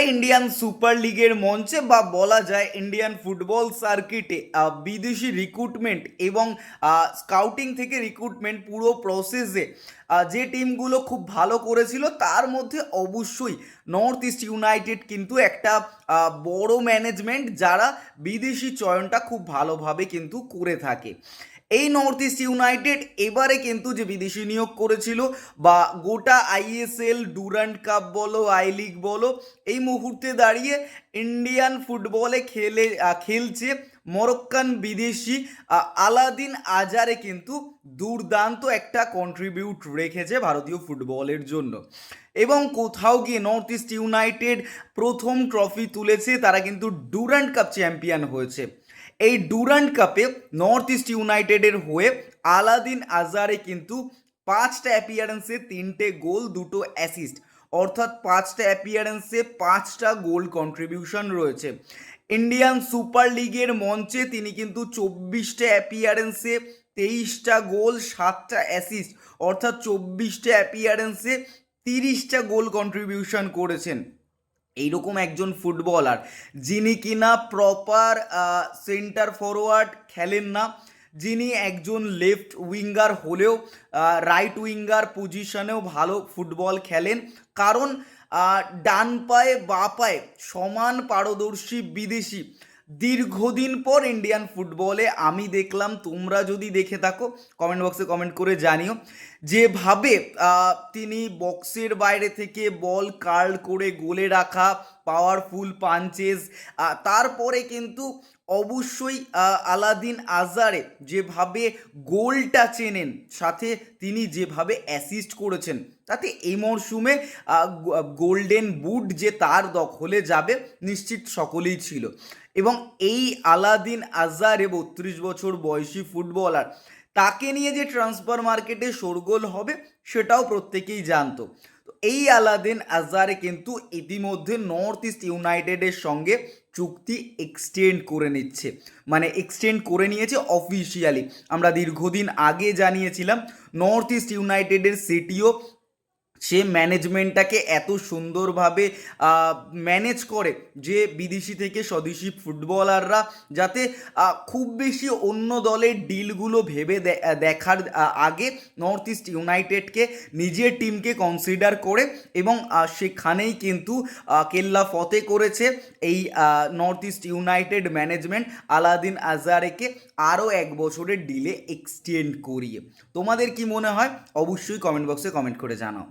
এবারে Indian super লিগের মঞ্চে বা বলা যায় ইন্ডিয়ান ফুটবল সার্কিটে বিদেশি রিক্রুটমেন্ট এবং স্কাউটিং থেকে রিক্রুটমেন্ট পুরো প্রসেসে যে টিমগুলো খুব ভালো করেছিল তার মধ্যে অবশ্যই নর্থ ইস্ট ইউনাইটেড কিন্তু একটা বড় ম্যানেজমেন্ট যারা বিদেশি চয়নটা খুব ভালোভাবে কিন্তু করে থাকে। এই নর্থ ইস্ট ইউনাইটেড এবারে কিন্তু যে বিদেশি নিয়োগ করেছিল বা গোটা আইএসএল ডুরান্ট কাপ বলো আই লিগ বলো, এই মুহূর্তে দাঁড়িয়ে ইন্ডিয়ান ফুটবলে খেলে খেলছে মরক্কান বিদেশি আলাদিন আজারে কিন্তু দুর্দান্ত একটা কন্ট্রিবিউট রেখেছে ভারতীয় ফুটবলের জন্য। এবং কোথাও গিয়ে নর্থ ইস্ট ইউনাইটেড প্রথম ট্রফি তুলেছে, তারা কিন্তু ডুরান্ট কাপ চ্যাম্পিয়ন হয়েছে। এই ডুরান্ট কাপে নর্থ ইস্ট ইউনাইটেডের হয়ে আলাদিন আজারে কিন্তু পাঁচটা অ্যাপিয়ারেন্সে তিনটে গোল, দুটো অ্যাসিস্ট অর্থাৎ পাঁচটা অ্যাপিয়ারেন্সে পাঁচটা গোল কন্ট্রিবিউশন রয়েছে। ইন্ডিয়ান সুপার লিগের মঞ্চে তিনি কিন্তু চব্বিশটা অ্যাপিয়ারেন্সে তেইশটা গোল, সাতটা অ্যাসিস্ট অর্থাৎ চব্বিশটা অ্যাপিয়ারেন্সে তিরিশটা গোল কন্ট্রিবিউশন করেছেন। এইরকম একজন ফুটবলার যিনি কিনা প্রপার সেন্টার ফরওয়ার্ড খেলেন না, যিনি একজন লেফট উইঙ্গার হলেও রাইট উইঙ্গার পজিশনেও ভালো ফুটবল খেলেন। কারণ ডান পায়ে, বা পায়ে সমান পারদর্শী বিদেশি। দীর্ঘদিন পর ইন্ডিয়ান ফুটবলে আমি দেখলাম, তোমরা যদি দেখে থাকো কমেন্ট বক্সে কমেন্ট করে জানিও। যেভাবে তিনি বক্সের বাইরে থেকে বল কার্ল করে গোলে রাখা পাওয়ারফুল পাঞ্চেস তারপরে কিন্তু অবশ্যই আলাদিন আজারে যেভাবে গোলটা চেনেন, সাথে তিনি যেভাবে অ্যাসিস্ট করেছেন, তাতে এই মরশুমে গোল্ডেন বুট যে তার দখলে যাবে, নিশ্চিত সকলেই ছিল। এবং এই আলাদিন আজারে বত্রিশ বছর বয়সী ফুটবলার, তাকে নিয়ে যে ট্রান্সফার মার্কেটে শোরগোল হবে, সেটাও প্রত্যেকেই জানতো। এই আলাদিন আজারে কিন্তু ইতিমধ্যে নর্থ ইস্ট ইউনাইটেডের সঙ্গে চুক্তি এক্সটেন্ড করে নিচ্ছে। মানে এক্সটেন্ড করে নিয়েছে অফিসিয়ালি আমরা দীর্ঘদিন আগে জানিয়েছিলাম নর্থ ইস্ট ইউনাইটেডের সিটিও সে ম্যানেজমেন্টটাকে এত সুন্দরভাবে ম্যানেজ করে যে বিদেশি থেকে স্বদেশি ফুটবলাররা যাতে খুব বেশি অন্য দলের ডিলগুলো ভেবে দেখার আগে নর্থ ইস্ট ইউনাইটেডকে নিজের টিমকে কনসিডার করে এবং সেখানেই কিন্তু কেল্লা ফতে করেছে এই North East United management Alaaeddine আজারেকে আরও এক বছরের ডিলে এক্সটেন্ড করিয়ে। তোমাদের কি মনে হয়? অবশ্যই কমেন্ট বক্সে কমেন্ট করে জানাও।